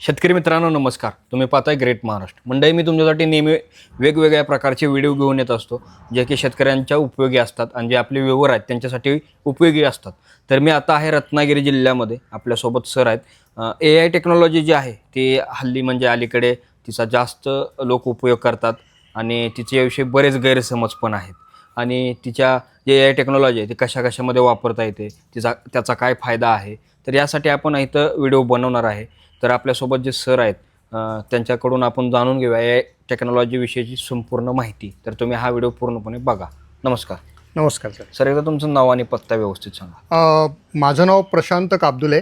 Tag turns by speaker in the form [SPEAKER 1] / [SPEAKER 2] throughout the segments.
[SPEAKER 1] शेतकरी मित्रांनो नमस्कार. तुम्ही पाहताय ग्रेट महाराष्ट्र मंडळी मी तुमच्यासाठी नेहमी वेगवेगळ्या प्रकारचे व्हिडिओ घेऊन येत असतो जे की शेतकऱ्यांच्या उपयोगी असतात आणि जे आपले व्यवहार आहेत त्यांच्यासाठी उपयोगी असतात. तर मी आता आहे रत्नागिरी जिल्ह्यामध्ये. आपल्यासोबत सर आहेत. ए आय टेक्नॉलॉजी जी आहे ती हल्ली म्हणजे अलीकडे तिचा जास्त लोक उपयोग करतात आणि तिच्याविषयी बरेच गैरसमज पण आहेत. आणि तिच्या जे ए आय टेक्नॉलॉजी आहे ती कशा कशामध्ये वापरता येते तिचा त्याचा काय फायदा आहे तर यासाठी आपण इथं व्हिडिओ बनवणार आहे. तर आपल्यासोबत जे सर आहेत त्यांच्याकडून आपण जाणून घेऊया ए आय टेक्नॉलॉजीविषयीची संपूर्ण माहिती. तर तुम्ही हा व्हिडिओ पूर्णपणे बघा. नमस्कार.
[SPEAKER 2] नमस्कार सर.
[SPEAKER 1] सर एकदा तुमचं नाव आणि पत्ता व्यवस्थित सांगा.
[SPEAKER 2] माझं नाव प्रशांत काबदुले.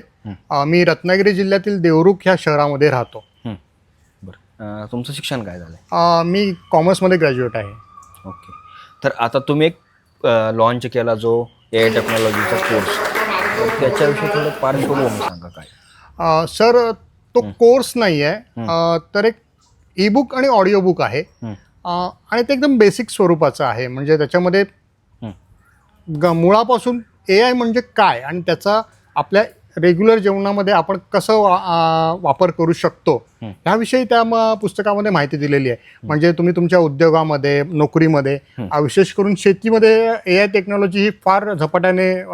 [SPEAKER 2] मी रत्नागिरी जिल्ह्यातील देवरुख ह्या शहरामध्ये राहतो.
[SPEAKER 1] बरं. तुमचं शिक्षण काय झालं
[SPEAKER 2] मी कॉमर्समध्ये ग्रॅज्युएट आहे.
[SPEAKER 1] ओके. तर आता तुम्ही एक लॉन्च केला जो ए टेक्नॉलॉजीचा कोर्स तर त्याच्याविषयी थोडं पार्श्वभूमी सांगा काय.
[SPEAKER 2] सर तो कोर्स नाही आहे. तर एक ई बुक आणि ऑडिओ बुक आहे आणि ते एकदम बेसिक स्वरूपाचं आहे. म्हणजे त्याच्यामध्ये मुळापासून ए आय म्हणजे काय? आणि त्याचा आपल्या रेग्युलर जीवनामध्ये आपण कसं वा- वापर करू शकतो. ह्याविषयी त्या पुस्तकामध्ये माहिती दिलेली आहे. म्हणजे तुम्ही तुमच्या उद्योगामध्ये नोकरीमध्ये विशेष करून शेतीमध्ये ए आय टेक्नॉलॉजी ही फार झपाट्याने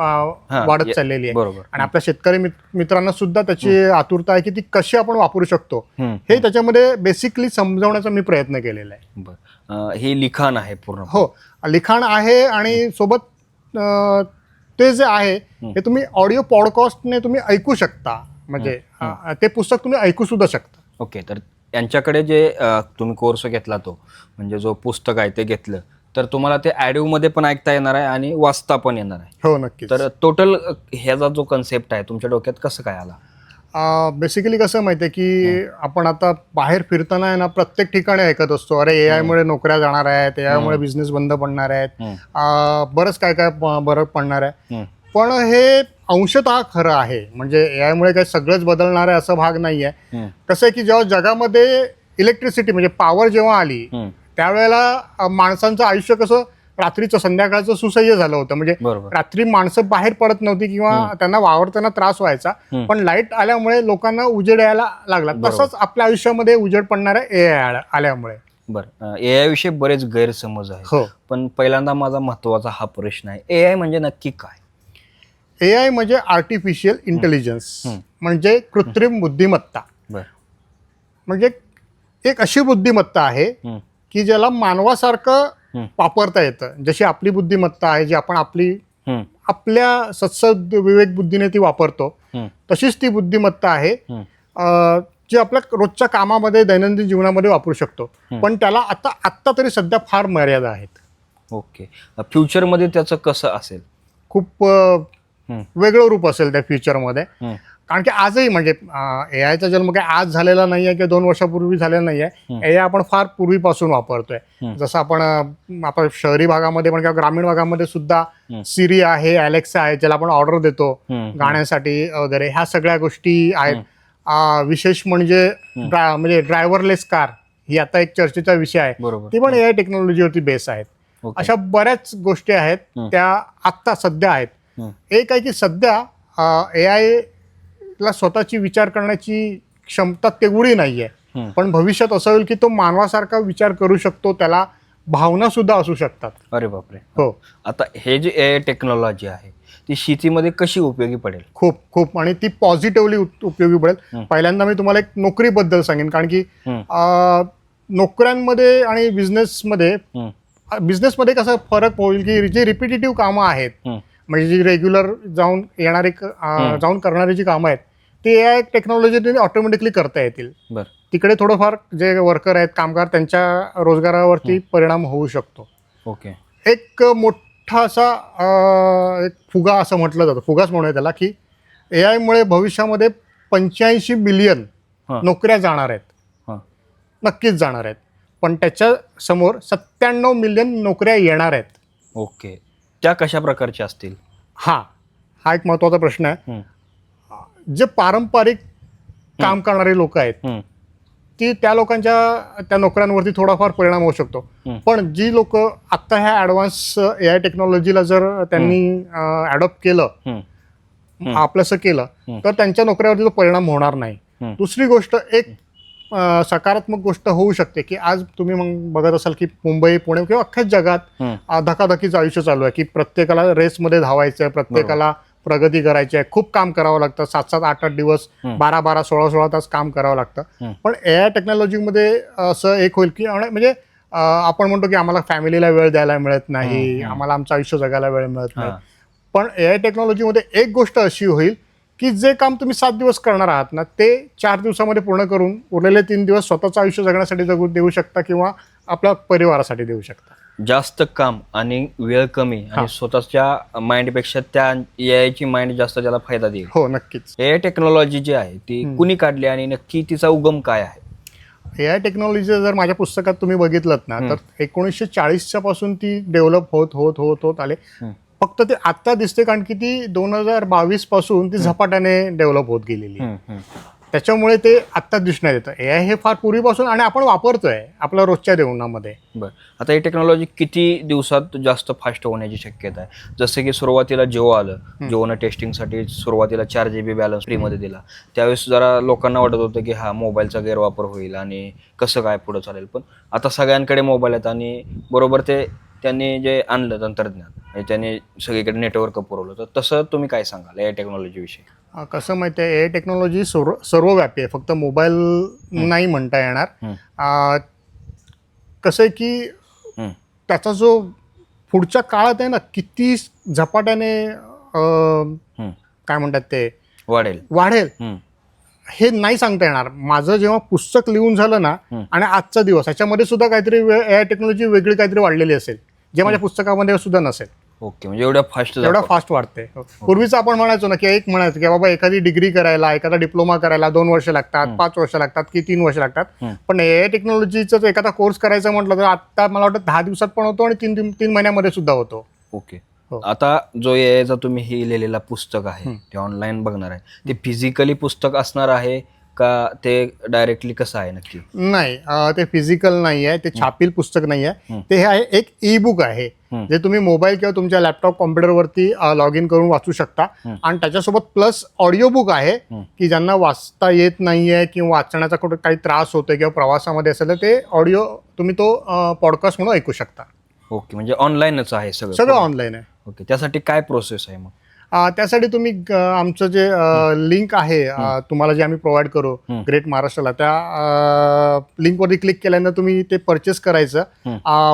[SPEAKER 2] वाढत चाललेली आहे.
[SPEAKER 1] बरोबर.
[SPEAKER 2] आणि आपल्या शेतकरी मित- मित्रांना सुद्धा त्याची आतुरता आहे की ती कशी आपण वापरू शकतो.
[SPEAKER 1] हं.
[SPEAKER 2] त्याच्यामध्ये बेसिकली समजवण्याचा मी प्रयत्न केलेला आहे.
[SPEAKER 1] हे लिखाण आहे पूर्ण.
[SPEAKER 2] हो. लिखाण आहे आणि सोबत ते जे आहे हे. तुम्ही ऑडिओ पॉडकास्टने तुम्ही ऐकू शकता. म्हणजे ते पुस्तक तुम्ही ऐकू सुद्धा शकता.
[SPEAKER 1] ओके तर यांच्याकडे जे तुम्ही कोर्स घेतला तो म्हणजे जो पुस्तक आहे ते घेतलं तर तुम्हाला ते ॲडिओमध्ये पण ऐकता येणार आहे आणि वाचता पण येणार आहे.
[SPEAKER 2] हो नक्कीच.
[SPEAKER 1] तर टोटल ह्याचा जो कन्सेप्ट आहे तुमच्या डोक्यात कसं काय आला?
[SPEAKER 2] बेसिकली कसं माहिती आहे की आपण आता बाहेर फिरताना आहे ना प्रत्येक ठिकाणी ऐकत असतो. अरे ए मुळे नोकऱ्या जाणार आहेत ए मुळे बिझनेस बंद पडणार आहेत. बरंच काय काय बरं पडणार आहे. पण हे अंशतः खरं आहे. म्हणजे ए आयमुळे काही सगळंच बदलणार आहे असं भाग नाही आहे. कसं आहे की जेव्हा जगामध्ये इलेक्ट्रिसिटी म्हणजे पॉवर जेव्हा आली. त्यावेळेला माणसांचं आयुष्य कसं रात्रीचं संध्याकाळचं सुसह्य झालं होतं. म्हणजे रात्री माणसं बाहेर पडत नव्हती किंवा त्यांना वावरताना त्रास व्हायचा. पण लाइट आल्यामुळे लोकांना उजेड यायला लागला. तसंच आपल्या आयुष्यामध्ये उजेड पडणार आहे ए आय आल्यामुळे.
[SPEAKER 1] बरं. ए आय विषयी बरेच गैरसमज आहेत.
[SPEAKER 2] हो.
[SPEAKER 1] पण पहिल्यांदा माझा महत्त्वाचा हा प्रश्न आहे. ए आय म्हणजे नक्की काय?
[SPEAKER 2] ए आय म्हणजे आर्टिफिशियल इंटेलिजन्स. म्हणजे कृत्रिम बुद्धिमत्ता.
[SPEAKER 1] बरं.
[SPEAKER 2] म्हणजे एक अशी बुद्धिमत्ता आहे. की ज्याला मानवासारखं. वापरता येतं जशी आपली बुद्धिमत्ता आहे जी आपण आपली. आपल्या सत्सद विवेक बुद्धीने ती वापरतो. तशीच ती बुद्धिमत्ता आहे
[SPEAKER 1] हं.
[SPEAKER 2] जी आपल्या रोजच्या कामामध्ये दैनंदिन जीवनामध्ये वापरू शकतो. पण त्याला आता आत्ता तरी सध्या फार मर्यादा आहेत
[SPEAKER 1] ओके फ्युचरमध्ये त्याचं कसं असेल
[SPEAKER 2] खूप. वेगळं रूप असेल त्या फ्युचरमध्ये. कारण की आजही म्हणजे ए आयचा जन्म काय आज झालेला नाही आहे किंवा दोन वर्षापूर्वी झालेला नाही आहे
[SPEAKER 1] हं.
[SPEAKER 2] ए आय आपण फार पूर्वीपासून वापरतोय. जसं आपण आपण शहरी भागामध्ये पण किंवा ग्रामीण भागामध्ये सुद्धा. सिरी आहे अलेक्सा आहे ज्याला आपण ऑर्डर देतो. गाण्यासाठी वगैरे ह्या सगळ्या गोष्टी आहेत विशेष म्हणजे ड्रा- म्हणजे ड्रायव्हरलेस कार ही आता एक चर्चेचा विषय आहे ती पण ए आय टेक्नॉलॉजीवरती बेस आहेत. अशा बऱ्याच गोष्टी आहेत. त्या आत्ता सध्या आहेत. एक आहे की सध्या ए आय ला स्वतःची विचार करण्याची क्षमता तेवढी नाही आहे. पण भविष्यात असं होईल की तो मानवासारखा विचार करू शकतो त्याला भावना सुद्धा असू शकतात.
[SPEAKER 1] अरे बापरे.
[SPEAKER 2] हो.
[SPEAKER 1] आता हे जे ए टेक्नॉलॉजी आहे ती शेतीमध्ये कशी उपयोगी पडेल?
[SPEAKER 2] खूप खूप. आणि ती पॉझिटिव्हली उपयोगी. पडेल. पहिल्यांदा मी तुम्हाला एक नोकरीबद्दल सांगेन कारण की नोकऱ्यांमध्ये आणि बिझनेसमध्ये. बिझनेसमध्ये कसा फरक होईल की जी रिपिटेटिव्ह कामं आहेत. म्हणजे जी रेग्युलर जाऊन येणारी जाऊन करणारी जी कामं आहेत ती ए आय टेक्नॉलॉजीने ऑटोमॅटिकली करता येतील.
[SPEAKER 1] बर.
[SPEAKER 2] तिकडे थोडंफार जे वर्कर आहेत कामगार त्यांच्या रोजगारावरती परिणाम होऊ शकतो.
[SPEAKER 1] ओके.
[SPEAKER 2] एक मोठा असा अं, एक फुगा असं म्हटलं जातं. फुगाच म्हणूया त्याला की ए आयमुळे भविष्यामध्ये पंच्याऐंशी मिलियन
[SPEAKER 1] हां.
[SPEAKER 2] नोकऱ्या जाणार आहेत.
[SPEAKER 1] हां.
[SPEAKER 2] नक्कीच जाणार आहेत. पण त्याच्यासमोर सत्त्याण्णव मिलियन नोकऱ्या येणार आहेत.
[SPEAKER 1] ओके. त्या कशा प्रकारच्या असतील?
[SPEAKER 2] हा. हा एक महत्त्वाचा प्रश्न आहे. जे पारंपरिक काम करणारे लोक आहेत
[SPEAKER 1] हं.
[SPEAKER 2] ती त्या लोकांच्या त्या नोकऱ्यांवरती थोडाफार परिणाम होऊ शकतो. पण जी लोक आत्ता ह्या ॲडव्हान्स ए आय टेक्नॉलॉजीला जर त्यांनी अडॉप्ट केलं. आपलंसं केलं. तर त्यांच्या नोकऱ्यावरती तो परिणाम होणार नाही
[SPEAKER 1] हम्म.
[SPEAKER 2] दुसरी गोष्ट एक अं, सकारात्मक गोष्ट होऊ शकते की आज तुम्ही मग बघत असाल की मुंबई पुणे किंवा अख्ख्याच जगात
[SPEAKER 1] हम्म.
[SPEAKER 2] अं, धकाधकीचं आयुष्य चालू आहे की प्रत्येकाला रेसमध्ये धावायचं आहे प्रत्येकाला प्रगती करायची आहे खूप काम करावं लागतं सात सात आठ आठ दिवस. बारा बारा सोळा सोळा तास काम करावं लागतं. पण ए आय टेक्नॉलॉजीमध्ये असं एक होईल की म्हणजे आपण म्हणतो की आम्हाला फॅमिलीला वेळ द्यायला मिळत नाही. आम्हाला आमचं आयुष्य जगायला वेळ मिळत नाही. पण ए आय टेक्नॉलॉजीमध्ये एक गोष्ट अशी होईल की जे काम तुम्ही सात दिवस करणार आहात ना ते चार दिवसामध्ये पूर्ण करून उरलेले तीन दिवस स्वतःचं आयुष्य जगण्यासाठी जगू देऊ शकता किंवा आपल्या परिवारासाठी देऊ शकता
[SPEAKER 1] जास्त काम आणि वेळ कमी. आणि स्वतःच्या माइंडपेक्षा त्या ए ची माइंड जास्त त्याला फायदा देईल
[SPEAKER 2] हो नक्कीच
[SPEAKER 1] ए टेक्नॉलॉजी जी आहे ती. कुणी काढली आणि नक्की तिचा उगम काय आहे
[SPEAKER 2] ए आय टेक्नॉलॉजी जर माझ्या पुस्तकात तुम्ही बघितलं ना. तर एकोणीसशे चाळीसच्या पासून ती डेव्हलप होत होत होत होत आले. फक्त ते आत्ता दिसते कारण की ती दोन हजार बावीसपासून ती झपाट्याने डेव्हलप होत गेलेली. त्याच्यामुळे ते आत्ता दिसण्यात येतं. ए आय हे फार पूर्वीपासून आणि आपण वापरतोय आपल्या रोजच्या जेवणामध्ये
[SPEAKER 1] बर. आता ही टेक्नॉलॉजी किती दिवसात जास्त फास्ट होण्याची शक्यता आहे? जसं की सुरुवातीला जिओ आलं जिओनं टेस्टिंगसाठी सुरुवातीला चार जी बी बॅलन्स फ्रीमध्ये दिला त्यावेळेस जरा लोकांना वाटत होतं की हा मोबाईलचा गैरवापर होईल आणि कसं काय पुढं चालेल? पण आता सगळ्यांकडे मोबाईल आहेत आणि बरोबर ते त्यांनी जे आणलं तंत्रज्ञान म्हणजे त्यांनी सगळीकडे नेटवर्क पुरवलं. तर तसं तुम्ही काय सांगाल या टेक्नॉलॉजीविषयी
[SPEAKER 2] कसं माहिती आहे ए टेक्नॉलॉजी सर्व सर्वव्यापी आहे. फक्त मोबाईल नाही म्हणता येणार. कसं आहे की. त्याचा जो पुढच्या काळात आहे ना किती झपाट्याने. काय म्हणतात ते?
[SPEAKER 1] वाढेल.
[SPEAKER 2] वाढेल. हे नाही सांगता येणार. माझं जेव्हा पुस्तक लिहून झालं ना. आणि आजचा दिवस ह्याच्यामध्ये सुद्धा काहीतरी ए आय टेक्नॉलॉजी वेगळी काहीतरी वाढलेली असेल जे माझ्या पुस्तकामध्ये सुद्धा नसेल.
[SPEAKER 1] ओके म्हणजे एवढ्या फास्ट
[SPEAKER 2] एवढा फास्ट वाढते पूर्वीचं आपण म्हणायचो ना की एक म्हणायचं की बाबा एखादी डिग्री करायला एखादा डिप्लोमा करायला दोन वर्ष लागतात पाच वर्ष लागतात की तीन वर्ष लागतात. पण ए टेक्नॉलॉजीचा जर एखादा कोर्स करायचा म्हटलं तर आता मला वाटतं दहा दिवसात पण होतो आणि तीन तीन- महिन्यामध्ये सुद्धा होतो.
[SPEAKER 1] ओके.
[SPEAKER 2] हो.
[SPEAKER 1] आता जो याचा तुम्ही हे लिहिलेला पुस्तक आहे ते ऑनलाईन बघणार आहे. ते फिजिकली पुस्तक असणार आहे का ते डायरेक्टली कसं आहे नक्की?
[SPEAKER 2] नाही अं, ते फिजिकल नाही आहे ते छापील पुस्तक नाही आहे. ते हे आहे एक ई बुक आहे. जे तुम्ही मोबाईल किंवा तुमच्या लॅपटॉप कॉम्प्युटरवरती लॉग इन करून वाचू शकता. आणि त्याच्यासोबत प्लस ऑडिओ बुक आहे. की ज्यांना वाचता येत नाहीये किंवा वाचण्याचा कुठे काही त्रास होतोय किंवा प्रवासामध्ये असेल तर ते ऑडिओ तुम्ही तो पॉडकास्ट म्हणून ऐकू शकता.
[SPEAKER 1] ओके म्हणजे ऑनलाईनच आहे सगळं.
[SPEAKER 2] सगळं ऑनलाईन आहे.
[SPEAKER 1] ओके त्यासाठी काय प्रोसेस आहे मग?
[SPEAKER 2] त्यासाठी तुम्ही आमचं जे लिंक आहे तुम्हाला जे आम्ही प्रोव्हाइड करू. ग्रेट महाराष्ट्राला त्या लिंकवरती क्लिक केल्यानं तुम्ही ते परचेस करायचं.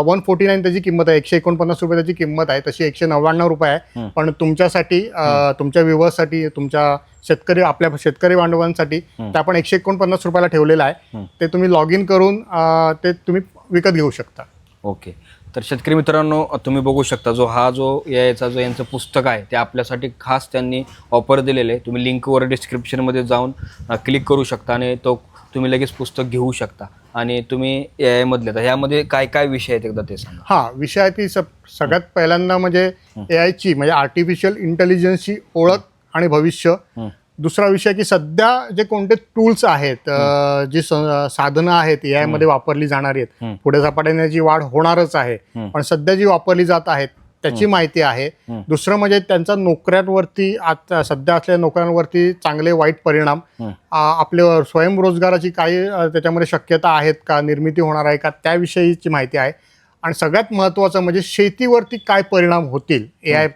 [SPEAKER 2] वन फोर्टी नाईन त्याची किंमत आहे एकशे एकोणपन्नास रुपये त्याची किंमत आहे तशी एकशे नव्याण्णव रुपये आहे. पण तुमच्यासाठी तुमच्या व्ह्युअर्ससाठी तुमच्या शेतकरी आपल्या शेतकरी बांधवांसाठी. ते आपण एकशे एकोणपन्नास रुपयाला ठेवलेलं आहे. ते तुम्ही लॉग इन करून ते तुम्ही विकत घेऊ शकता
[SPEAKER 1] ओके तर शेतकरी मित्रांनो तुम्ही बघू शकता जो हा जो याचा जो यांचं पुस्तक आहे ते आपल्यासाठी खास त्यांनी ऑफर दिलेलं आहे. तुम्ही लिंकवर डिस्क्रिप्शनमध्ये जाऊन क्लिक करू शकता आणि तो तुम्ही लगेच पुस्तक घेऊ शकता. आणि तुम्ही ए आयमधले तर ह्यामध्ये काय काय विषय आहेत एकदा ते सांगा.
[SPEAKER 2] हा विषय आहे स- सगळ्यात पहिल्यांदा म्हणजे ए आयची म्हणजे आर्टिफिशियल इंटेलिजन्सची ओळख आणि भविष्य. दुसरा विषय की सध्या जे कोणते टूल्स आहेत जी साधनं आहेत ए मध्ये वापरली जाणारी आहेत. पुढे झपाट्याने जी वाढ होणारच आहे. पण सध्या जी वापरली जात आहेत त्याची माहिती आहे. दुसरं म्हणजे त्यांचा नोकऱ्यांवरती आता सध्या असलेल्या नोकऱ्यांवरती चांगले वाईट परिणाम. आपले स्वयंरोजगाराची काही त्याच्यामध्ये शक्यता आहेत का निर्मिती होणार आहे का त्याविषयीची माहिती आहे. आणि सगळ्यात महत्त्वाचं म्हणजे शेतीवरती काय परिणाम होतील ए आय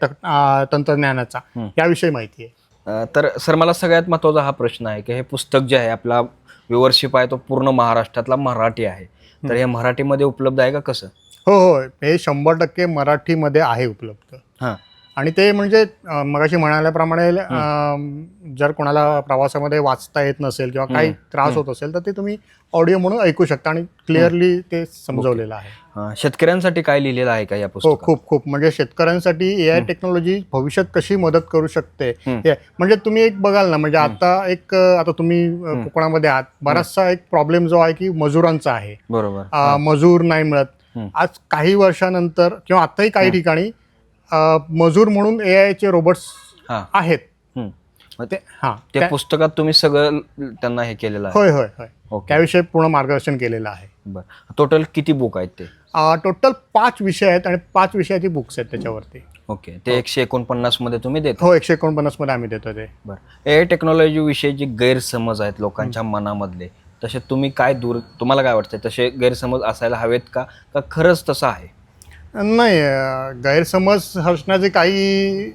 [SPEAKER 2] तंत्रज्ञानाचा. याविषयी माहिती आहे.
[SPEAKER 1] तर सर मला सगळ्यात महत्त्वाचा हा प्रश्न आहे की हे पुस्तक जे आहे आपला व्ह्युअरशिप आहे तो पूर्ण महाराष्ट्रातला मराठी आहे. तर हे मराठीमध्ये उपलब्ध आहे का कसं?
[SPEAKER 2] हो हो. हे शंभर टक्के मराठीमध्ये आहे उपलब्ध.
[SPEAKER 1] हां.
[SPEAKER 2] आणि ते म्हणजे मगाशी म्हणाल्याप्रमाणे जर कोणाला प्रवासामध्ये वाचता येत नसेल किंवा काही त्रास होत असेल तर ते तुम्ही ऑडिओ म्हणून ऐकू शकता आणि क्लिअरली ते समजवलेलं आहे.
[SPEAKER 1] शेतकऱ्यांसाठी काय लिहिलेलं आहे का या
[SPEAKER 2] हो खूप खूप. म्हणजे शेतकऱ्यांसाठी ए आय टेक्नॉलॉजी भविष्यात कशी मदत करू शकते म्हणजे तुम्ही एक बघाल ना म्हणजे आता एक आता तुम्ही कोकणामध्ये आहात बराचसा एक प्रॉब्लेम जो आहे की मजुरांचा आहे.
[SPEAKER 1] बरोबर.
[SPEAKER 2] मजूर नाही मिळत. आज काही वर्षानंतर किंवा आताही काही ठिकाणी मजूर म्हणून ए आयचे रोबोट्स
[SPEAKER 1] हां.
[SPEAKER 2] आहेत.
[SPEAKER 1] मग
[SPEAKER 2] ते हा.
[SPEAKER 1] त्या
[SPEAKER 2] त्या-
[SPEAKER 1] पुस्तकात तुम्ही सगळं त्यांना हे केलेलं आहे.
[SPEAKER 2] होय होय होय.
[SPEAKER 1] ओके
[SPEAKER 2] त्याविषयी पूर्ण मार्गदर्शन केलेलं आहे.
[SPEAKER 1] बरं. टोटल किती बुक आहेत ते?
[SPEAKER 2] टोटल पाच विषय आहेत आणि पाच विषयाची बुक्स आहेत त्याच्यावरती.
[SPEAKER 1] ओके ते एकशे एकोणपन्नासमध्ये तुम्ही देता?
[SPEAKER 2] हो एकशे एकोणपन्नासमध्ये आम्ही देतो ते.
[SPEAKER 1] बरं. ए टेक्नॉलॉजी विषयी जे गैरसमज आहेत लोकांच्या मनामधले तसे तुम्ही काय दूर तुम्हाला काय वाटतं तसे गैरसमज असायला हवेत का? का खरंच तसं आहे?
[SPEAKER 2] नाही गैरसमज असण्याची काही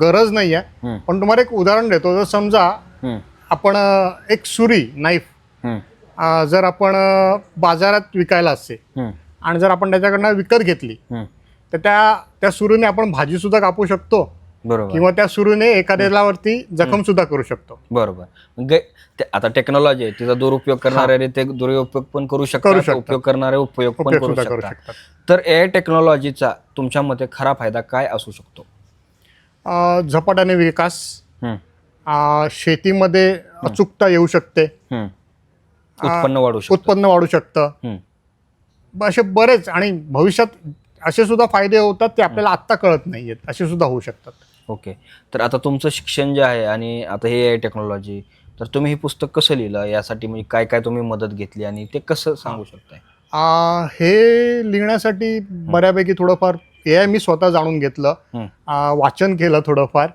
[SPEAKER 2] गरज नाही आहे पण तुम्हाला एक उदाहरण देतो. जर समजा आपण एक सुरी नाईफ जर आपण बाजारात विकायला असते आणि जर आपण त्याच्याकडनं विकत घेतली. तर त्या त्या सुरूने आपण भाजी सुद्धा कापू शकतो.
[SPEAKER 1] बरोबर.
[SPEAKER 2] किंवा त्या सुरूने एखाद्याला वरती जखम सुद्धा करू शकतो.
[SPEAKER 1] बरोबर. गै ते- आता टेक्नॉलॉजी आहे तिचा दुरुपयोग करणारे ते दुरुपयोग पण करू
[SPEAKER 2] करू
[SPEAKER 1] शकतात.
[SPEAKER 2] शकतात.
[SPEAKER 1] उपयोग करणारे उपयोग पण
[SPEAKER 2] उपयोग
[SPEAKER 1] करू
[SPEAKER 2] सुद्धा करू
[SPEAKER 1] शकतात.
[SPEAKER 2] शकतात.
[SPEAKER 1] तर ए टेक्नॉलॉजीचा तुमच्या मते खरा फायदा काय असू शकतो?
[SPEAKER 2] अं, झपाट्याने विकास.
[SPEAKER 1] हम्म,
[SPEAKER 2] अं, शेतीमध्ये अचूकता येऊ शकते.
[SPEAKER 1] हम्म. उत्पन्न वाढू शकतो.
[SPEAKER 2] उत्पन्न वाढू शकतं.
[SPEAKER 1] हम्म,
[SPEAKER 2] असे बरेच आणि भविष्यात असे सुद्धा फायदे होतात ते आपल्याला आत्ता कळत नाही आहेत असे सुद्धा होऊ शकतात.
[SPEAKER 1] ओके. तर आता तुमचं शिक्षण जे आहे आणि आता हे आहे टेक्नॉलॉजी तर तुम्ही हे पुस्तक कसं लिहिलं? यासाठी म्हणजे काय काय तुम्ही मदत घेतली आणि ते कसं सांगू शकताय?
[SPEAKER 2] हे लिहिण्यासाठी बऱ्यापैकी थोडंफार हे आहे मी स्वतः जाणून घेतलं. वाचन केलं थोडंफार.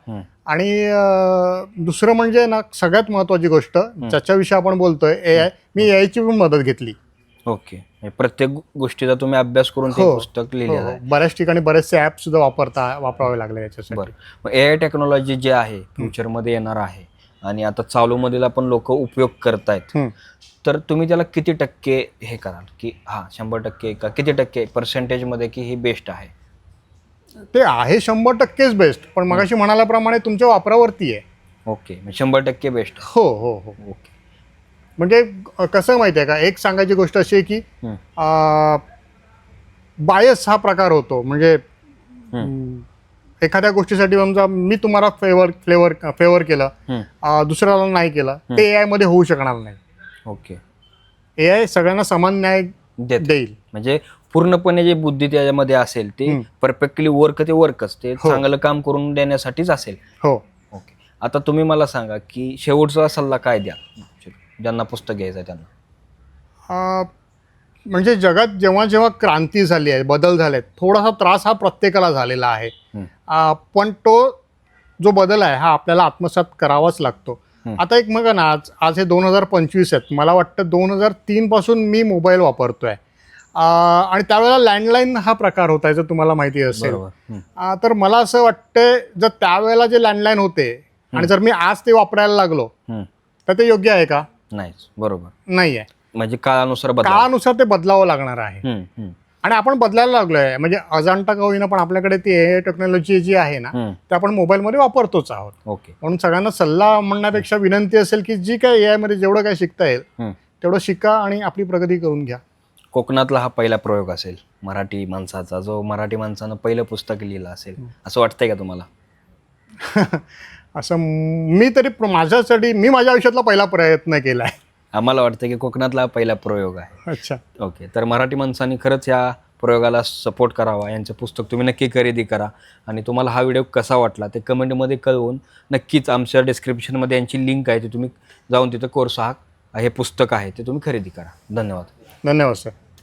[SPEAKER 2] आणि दुसरं म्हणजे ना सगळ्यात महत्वाची गोष्ट ज्याच्याविषयी आपण बोलतोय ए आय मी ए आयची पण मदत घेतली.
[SPEAKER 1] ओके. म्हणजे प्रत्येक गोष्टीचा तुम्ही अभ्यास करून ते
[SPEAKER 2] हो,
[SPEAKER 1] पुस्तक
[SPEAKER 2] हो,
[SPEAKER 1] लिहिलेलं
[SPEAKER 2] हो.
[SPEAKER 1] आहे.
[SPEAKER 2] बऱ्याच ठिकाणी बरेचसे ऍप सुद्धा वापरता वापरावे लागले याच्यासाठी.
[SPEAKER 1] बरं. ए आय टेक्नॉलॉजी जे आहे फ्युचरमध्ये येणार आहे आणि आता चालूमधील पण लोक उपयोग करतायत
[SPEAKER 2] हम्म.
[SPEAKER 1] तर तुम्ही त्याला किती टक्के हे कराल? की हा शंभर टक्के का किती टक्के पर्सेंटेजमध्ये की ही बेस्ट आहे?
[SPEAKER 2] ते आहे शंभर टक्केच बेस्ट पण मगाशी म्हणाल्याप्रमाणे तुमच्या वापरावरती आहे.
[SPEAKER 1] ओके. म्हणजे शंभर टक्के बेस्ट
[SPEAKER 2] हो हो हो.
[SPEAKER 1] ओके.
[SPEAKER 2] म्हणजे कसं माहिती आहे का? एक सांगायची गोष्ट अशी आहे की बायस हा प्रकार होतो. म्हणजे एखाद्या गोष्टीसाठी समजा मी तुम्हाला फेवर फ्लेवर फेवर केलं. दुसऱ्याला नाही केलं. ते ए आयमध्ये होऊ शकणार नाही.
[SPEAKER 1] ओके.
[SPEAKER 2] ए आय सगळ्यांना समान न्याय देईल.
[SPEAKER 1] म्हणजे पूर्णपणे जे बुद्धी त्याच्यामध्ये असेल ते. परफेक्टली वर्क ते वर्कच ते
[SPEAKER 2] हो.
[SPEAKER 1] चांगलं काम करून देण्यासाठीच असेल.
[SPEAKER 2] हो.
[SPEAKER 1] ओके. आता तुम्ही मला सांगा की शेवटचा सल्ला काय द्या? ज्यांना पुस्तक घ्यायचं आहे त्यांना
[SPEAKER 2] म्हणजे जगात जेव्हा जेव्हा क्रांती झाली आहे बदल झाले आहेत थोडासा त्रास हा प्रत्येकाला झालेला आहे. पण तो जो बदल आहे हा आपल्याला आत्मसात करावाच लागतो. आता एक मग ना आज आज हे दोन हजार पंचवीस आहेत. मला वाटतं दोन हजार तीन पासून मी मोबाईल वापरतोय. अ, आणि त्यावेळेला लँडलाईन हा प्रकार होता जर तुम्हाला माहिती असेल.
[SPEAKER 1] बरोबर.
[SPEAKER 2] तर मला असं वाटतं जर त्यावेळेला जे लँडलाईन होते आणि जर मी आज ते वापरायला लागलो. तर ते योग्य आहे का?
[SPEAKER 1] नाहीच. बरोबर.
[SPEAKER 2] नाही आहे
[SPEAKER 1] म्हणजे काळानुसार बदल
[SPEAKER 2] काळानुसार ते बदलावं लागणार आहे. आणि आपण बदलायला लागलोय. म्हणजे अजाणता का होईना पण आपल्याकडे ती ए टेक्नॉलॉजी जी आहे ना
[SPEAKER 1] हम्म.
[SPEAKER 2] ते आपण मोबाईलमध्ये वापरतोच आहोत.
[SPEAKER 1] ओके.
[SPEAKER 2] म्हणून सगळ्यांना सल्ला म्हणण्यापेक्षा विनंती असेल की जी काय ए मध्ये जेवढं काय शिकता येईल
[SPEAKER 1] हम्म.
[SPEAKER 2] तेवढं शिका आणि आपली प्रगती करून घ्या.
[SPEAKER 1] कोकणातला हा पहिला प्रयोग असेल मराठी माणसाचा जो मराठी माणसानं पहिलं पुस्तक लिहिलं असेल. असं वाटतंय का तुम्हाला?
[SPEAKER 2] असं मी तरी प्र- माझ्यासाठी मी माझ्या आयुष्यातला पहिला प्रयत्न केलाय.
[SPEAKER 1] आम्हाला वाटतं की कोकणातला हा पहिला प्रयोग आहे.
[SPEAKER 2] अच्छा.
[SPEAKER 1] ओके. तर मराठी माणसांनी खरंच या प्रयोगाला सपोर्ट करावा यांचं पुस्तक तुम्ही नक्की खरेदी करा आणि तुम्हाला हा व्हिडिओ कसा वाटला ते कमेंटमध्ये कळवून नक्कीच आमच्या डिस्क्रिप्शनमध्ये यांची लिंक आहे ती तुम्ही जाऊन तिथं कोर्स हा हे पुस्तक आहे ते तुम्ही खरेदी करा. धन्यवाद.
[SPEAKER 2] धन्यवाद सर